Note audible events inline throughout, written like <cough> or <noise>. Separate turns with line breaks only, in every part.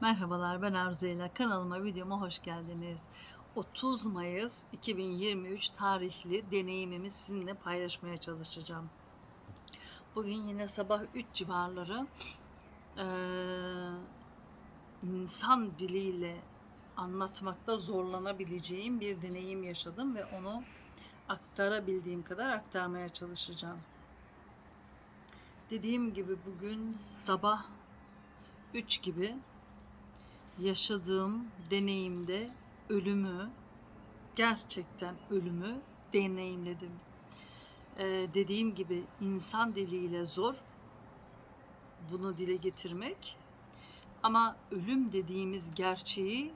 Merhabalar ben Arzeyla. Kanalıma videoma hoş geldiniz. 30 Mayıs 2023 tarihli deneyimimi sizinle paylaşmaya çalışacağım. Bugün yine sabah 3 civarları eee, insan diliyle anlatmakta zorlanabileceğim bir deneyim yaşadım ve onu aktarabildiğim kadar aktarmaya çalışacağım. Dediğim gibi bugün sabah 3 gibi yaşadığım deneyimde ölümü gerçekten ölümü deneyimledim. Ee, dediğim gibi insan diliyle zor bunu dile getirmek ama ölüm dediğimiz gerçeği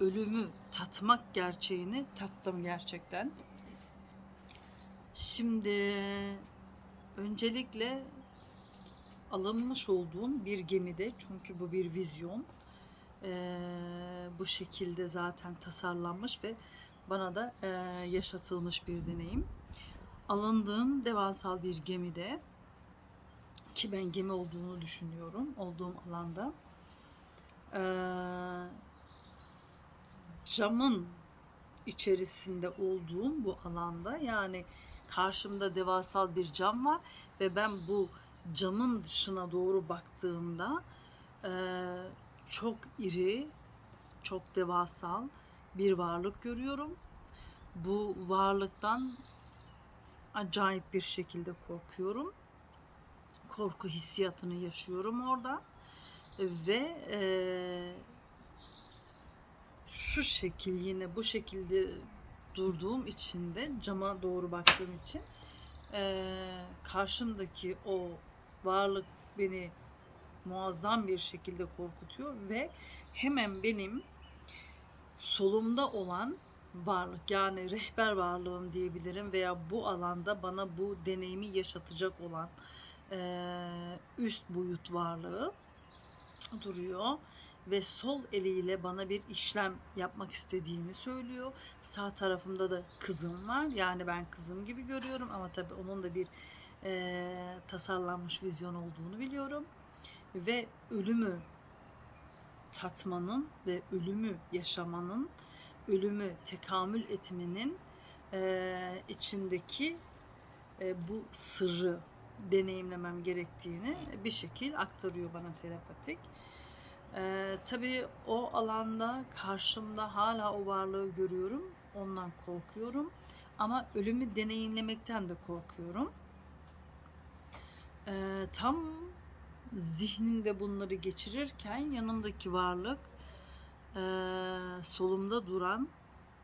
ölümü tatmak gerçeğini tattım gerçekten. Şimdi öncelikle alınmış olduğum bir gemide çünkü bu bir vizyon eee, bu şekilde zaten tasarlanmış ve bana da eee, yaşatılmış bir deneyim. Alındığım devasal bir gemide ki ben gemi olduğunu düşünüyorum olduğum alanda eee, camın içerisinde olduğum bu alanda yani karşımda devasal bir cam var ve ben bu camın dışına doğru baktığımda eee, çok iri, çok devasal bir varlık görüyorum. Bu varlıktan acayip bir şekilde korkuyorum. Korku hissiyatını yaşıyorum orada ve eee, şu şekil yine bu şekilde durduğum için de cama doğru baktığım için eee, karşımdaki o varlık beni muazzam bir şekilde korkutuyor ve hemen benim solumda olan varlık yani rehber varlığım diyebilirim veya bu alanda bana bu deneyimi yaşatacak olan eee, üst boyut varlığı duruyor ve sol eliyle bana bir işlem yapmak istediğini söylüyor. Sağ tarafımda da kızım var. Yani ben kızım gibi görüyorum ama tabii onun da bir eee, tasarlanmış vizyon olduğunu biliyorum. Ve ölümü tatmanın ve ölümü yaşamanın, ölümü tekamül etmenin eee, içindeki e, bu sırrı deneyimlemem gerektiğini bir şekil aktarıyor bana telepatik. Ee, tabii o alanda karşımda hala o varlığı görüyorum. Ondan korkuyorum. Ama ölümü deneyimlemekten de korkuyorum. Ee, tam zihnimde bunları geçirirken yanımdaki varlık eee, solumda duran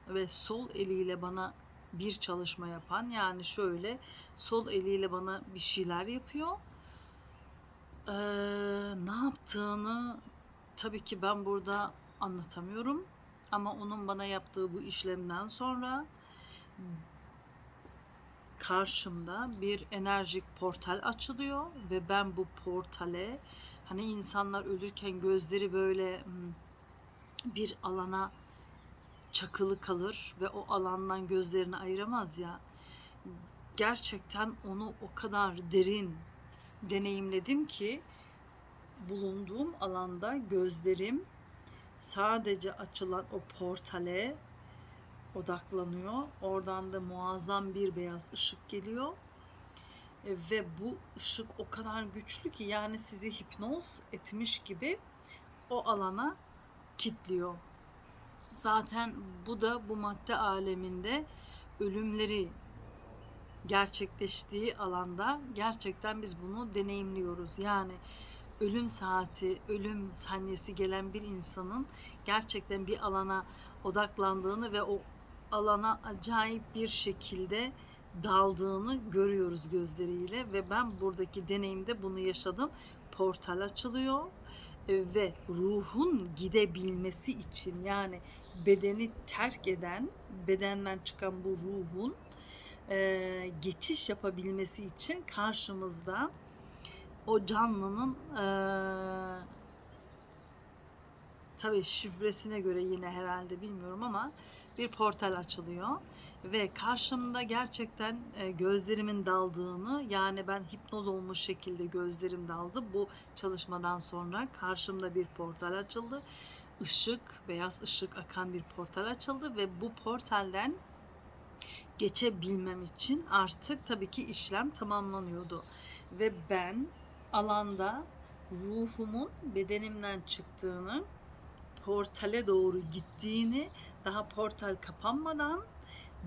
ve sol eliyle bana bir çalışma yapan yani şöyle sol eliyle bana bir şeyler yapıyor. Eee, ne yaptığını tabii ki ben burada anlatamıyorum ama onun bana yaptığı bu işlemden sonra karşımda bir enerjik portal açılıyor ve ben bu portale hani insanlar ölürken gözleri böyle hmm, bir alana çakılı kalır ve o alandan gözlerini ayıramaz ya. Gerçekten onu o kadar derin deneyimledim ki bulunduğum alanda gözlerim sadece açılan o portale odaklanıyor. Oradan da muazzam bir beyaz ışık geliyor. E, Ve bu ışık o kadar güçlü ki yani sizi hipnoz etmiş gibi o alana kitliyor. Zaten bu da bu madde aleminde ölümleri gerçekleştiği alanda gerçekten biz bunu deneyimliyoruz. Yani ölüm saati, ölüm saniyesi gelen bir insanın gerçekten bir alana odaklandığını ve o alana acayip bir şekilde daldığını görüyoruz gözleriyle ve ben buradaki deneyimde bunu yaşadım. Portal açılıyor e, ve ruhun gidebilmesi için yani bedeni terk eden, bedenden çıkan bu ruhun e, geçiş yapabilmesi için karşımızda o canlının e, tabii şifresine göre yine herhalde bilmiyorum ama bir portal açılıyor ve karşımda gerçekten e, gözlerimin daldığını yani ben hipnoz olmuş şekilde gözlerim daldı. Bu çalışmadan sonra karşımda bir portal açıldı. Işık beyaz ışık akan bir portal açıldı ve bu portalden geçebilmem için artık tabii ki işlem tamamlanıyordu. Ve ben alanda ruhumun bedenimden çıktığını portale doğru gittiğini daha portal kapanmadan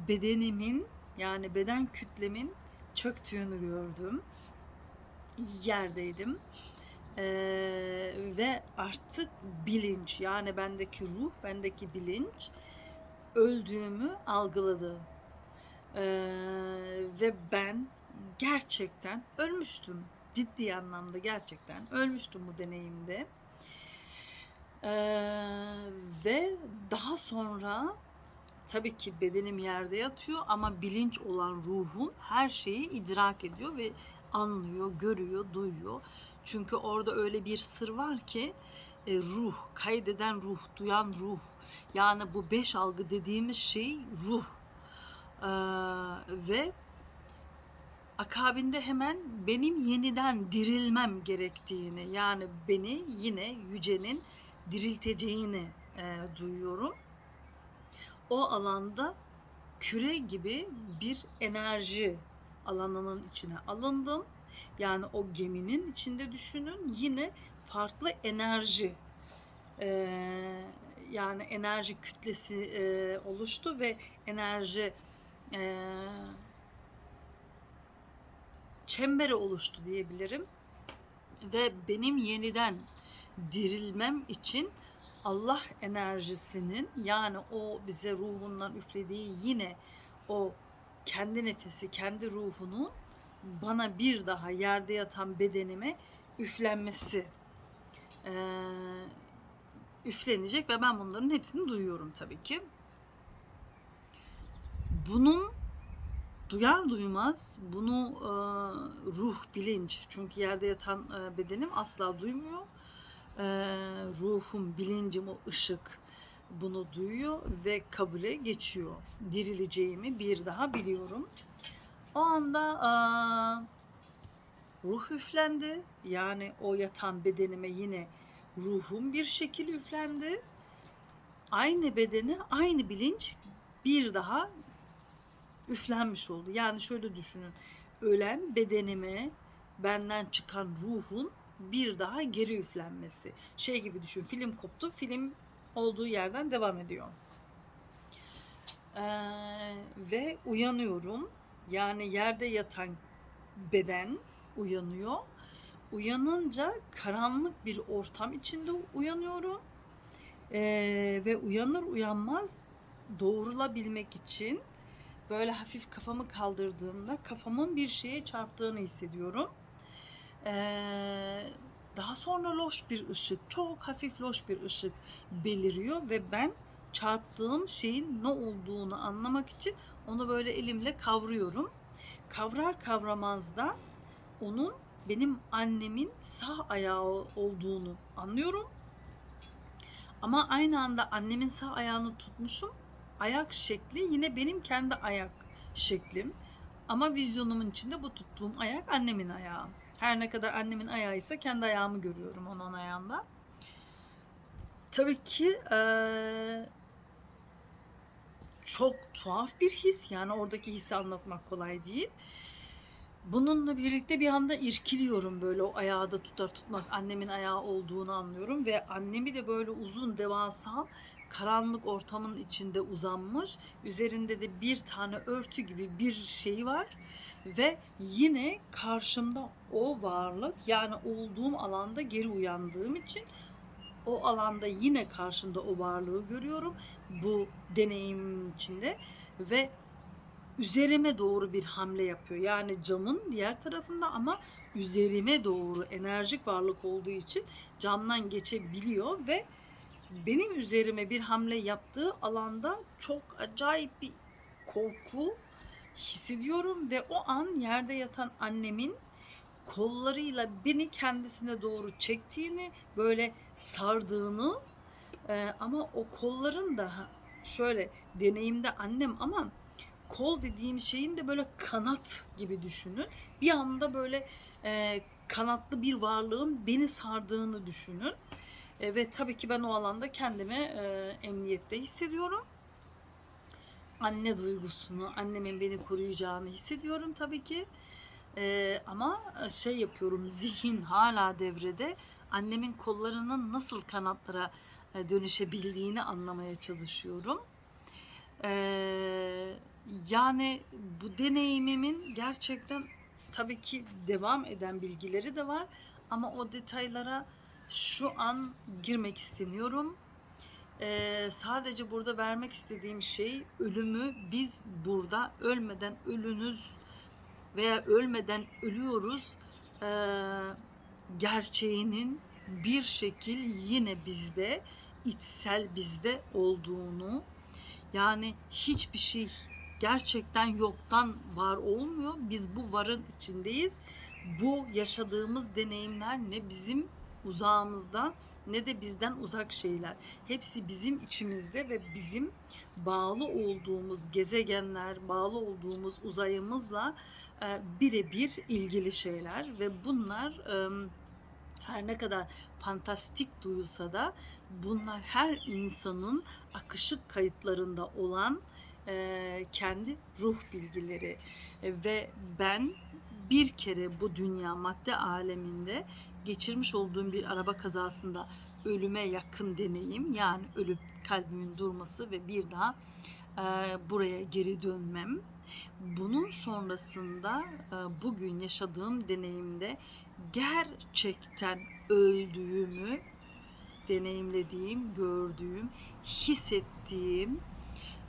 bedenimin yani beden kütlemin çöktüğünü gördüm. Yerdeydim. Ee, ve artık bilinç yani bendeki ruh, bendeki bilinç öldüğümü algıladı. Ee, ve ben gerçekten ölmüştüm. Ciddi anlamda gerçekten ölmüştüm bu deneyimde. Ee, ve daha sonra tabii ki bedenim yerde yatıyor ama bilinç olan ruhum her şeyi idrak ediyor ve anlıyor, görüyor, duyuyor. Çünkü orada öyle bir sır var ki e, ruh, kaydeden ruh, duyan ruh. Yani bu beş algı dediğimiz şey ruh. Ee, ve akabinde hemen benim yeniden dirilmem gerektiğini yani beni yine yücenin dirilteceğini e, duyuyorum. O alanda küre gibi bir enerji alanının içine alındım. Yani o geminin içinde düşünün yine farklı enerji e, yani enerji kütlesi e, oluştu ve enerji e, çemberi oluştu diyebilirim. Ve benim yeniden dirilmem için Allah enerjisinin yani o bize ruhundan üflediği yine o kendi nefesi, kendi ruhunu bana bir daha yerde yatan bedenime üflenmesi ee, üflenecek ve ben bunların hepsini duyuyorum tabii ki. Bunun duyar duymaz bunu e, ruh, bilinç çünkü yerde yatan e, bedenim asla duymuyor. E, ruhum, bilincim, o ışık bunu duyuyor ve kabule geçiyor. Dirileceğimi bir daha biliyorum. O anda e, ruh üflendi. Yani o yatan bedenime yine ruhum bir şekil üflendi. Aynı bedene aynı bilinç bir daha üflenmiş oldu. Yani şöyle düşünün. Ölen bedenime benden çıkan ruhun bir daha geri üflenmesi. Şey gibi düşün. Film koptu. Film olduğu yerden devam ediyor. Ee, ve uyanıyorum. Yani yerde yatan beden uyanıyor. Uyanınca karanlık bir ortam içinde uyanıyorum. Ee, ve uyanır uyanmaz doğrulabilmek için böyle hafif kafamı kaldırdığımda kafamın bir şeye çarptığını hissediyorum. Ee, daha sonra loş bir ışık, çok hafif loş bir ışık beliriyor ve ben çarptığım şeyin ne olduğunu anlamak için onu böyle elimle kavruyorum. Kavrar kavramaz da onun benim annemin sağ ayağı olduğunu anlıyorum. Ama aynı anda annemin sağ ayağını tutmuşum ayak şekli yine benim kendi ayak şeklim. Ama vizyonumun içinde bu tuttuğum ayak annemin ayağı. Her ne kadar annemin ayağıysa kendi ayağımı görüyorum onun ayağında. Tabii ki ee, çok tuhaf bir his. Yani oradaki hissi anlatmak kolay değil. Bununla birlikte bir anda irkiliyorum böyle o ayağı da tutar tutmaz annemin ayağı olduğunu anlıyorum ve annemi de böyle uzun devasa karanlık ortamın içinde uzanmış. Üzerinde de bir tane örtü gibi bir şey var ve yine karşımda o varlık yani olduğum alanda geri uyandığım için o alanda yine karşımda o varlığı görüyorum bu deneyim içinde ve üzerime doğru bir hamle yapıyor. Yani camın diğer tarafında ama üzerime doğru enerjik varlık olduğu için camdan geçebiliyor ve benim üzerime bir hamle yaptığı alanda çok acayip bir korku hissediyorum ve o an yerde yatan annemin kollarıyla beni kendisine doğru çektiğini, böyle sardığını Ee, ama o kolların da şöyle deneyimde annem ama kol dediğim şeyin de böyle kanat gibi düşünün. Bir anda böyle e, kanatlı bir varlığın beni sardığını düşünün. E, ve tabii ki ben o alanda kendimi e, emniyette hissediyorum. Anne duygusunu, annemin beni koruyacağını hissediyorum tabii ki. E, ama şey yapıyorum, <laughs> zihin hala devrede. Annemin kollarının nasıl kanatlara e, dönüşebildiğini anlamaya çalışıyorum. Ee, yani bu deneyimimin gerçekten tabii ki devam eden bilgileri de var ama o detaylara şu an girmek istemiyorum. Ee, sadece burada vermek istediğim şey ölümü biz burada ölmeden ölünüz veya ölmeden ölüyoruz ee, gerçeğinin bir şekil yine bizde içsel bizde olduğunu yani hiçbir şey gerçekten yoktan var olmuyor. Biz bu varın içindeyiz. Bu yaşadığımız deneyimler ne bizim uzağımızda ne de bizden uzak şeyler. Hepsi bizim içimizde ve bizim bağlı olduğumuz gezegenler, bağlı olduğumuz uzayımızla e, birebir ilgili şeyler ve bunlar e, her ne kadar fantastik duyulsa da bunlar her insanın akışık kayıtlarında olan e, kendi ruh bilgileri E, ve ben bir kere bu dünya madde aleminde geçirmiş olduğum bir araba kazasında ölüme yakın deneyim yani ölüp kalbimin durması ve bir daha e, buraya geri dönmem. Bunun sonrasında e, bugün yaşadığım deneyimde gerçekten öldüğümü deneyimlediğim, gördüğüm, hissettiğim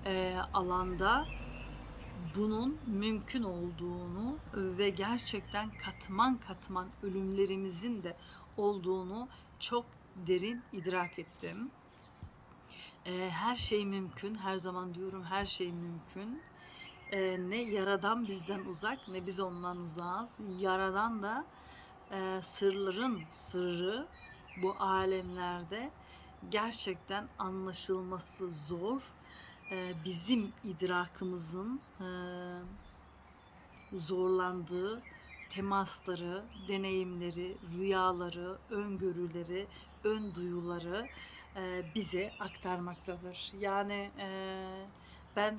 e, alanda bunun mümkün olduğunu ve gerçekten katman katman ölümlerimizin de olduğunu çok derin idrak ettim. E, her şey mümkün, her zaman diyorum her şey mümkün. E, ne yaradan bizden uzak ne biz ondan uzağız. Yaradan da e, sırların sırrı bu alemlerde gerçekten anlaşılması zor. E, bizim idrakımızın e, zorlandığı temasları, deneyimleri, rüyaları, öngörüleri, ön duyuları e, bize aktarmaktadır. Yani e, ben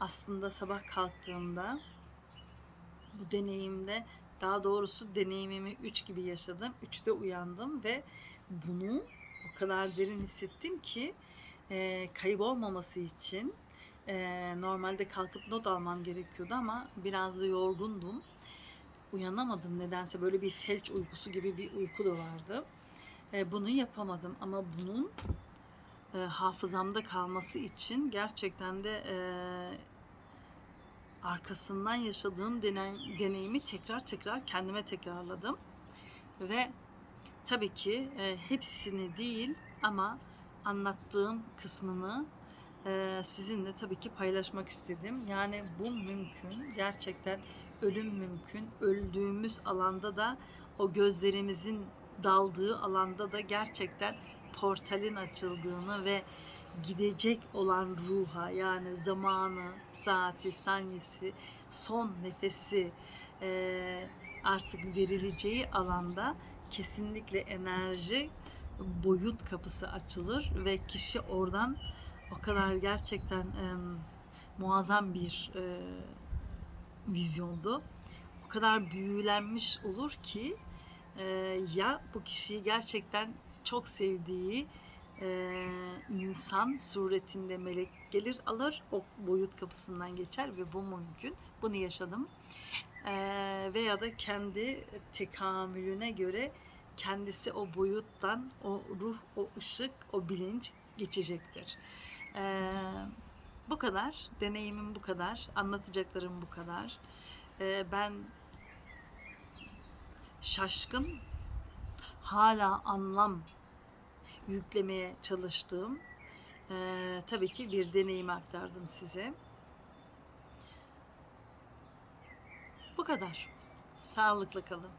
aslında sabah kalktığımda bu deneyimde daha doğrusu deneyimimi 3 gibi yaşadım. 3'te uyandım ve bunu o kadar derin hissettim ki e, kaybolmaması için e, normalde kalkıp not almam gerekiyordu ama biraz da yorgundum. Uyanamadım nedense böyle bir felç uykusu gibi bir uyku da vardı. E, bunu yapamadım ama bunun e, hafızamda kalması için gerçekten de e, arkasından yaşadığım deney, deneyimi tekrar tekrar kendime tekrarladım. Ve tabii ki e, hepsini değil ama anlattığım kısmını e, sizinle tabii ki paylaşmak istedim. Yani bu mümkün. Gerçekten ölüm mümkün. Öldüğümüz alanda da o gözlerimizin daldığı alanda da gerçekten portalin açıldığını ve gidecek olan ruha yani zamanı, saati, saniyesi, son nefesi e, artık verileceği alanda kesinlikle enerji boyut kapısı açılır ve kişi oradan o kadar gerçekten e, muazzam bir e, vizyondu. O kadar büyülenmiş olur ki e, ya bu kişiyi gerçekten çok sevdiği e, insan suretinde melek gelir alır o boyut kapısından geçer ve bu mümkün. Bunu yaşadım. E, veya da kendi tekamülüne göre kendisi o boyuttan o ruh, o ışık, o bilinç geçecektir. E, bu kadar. Deneyimim bu kadar. Anlatacaklarım bu kadar. E, ben şaşkın, hala anlam yüklemeye çalıştığım e, tabii ki bir deneyimi aktardım size. Bu kadar. Sağlıklı kalın.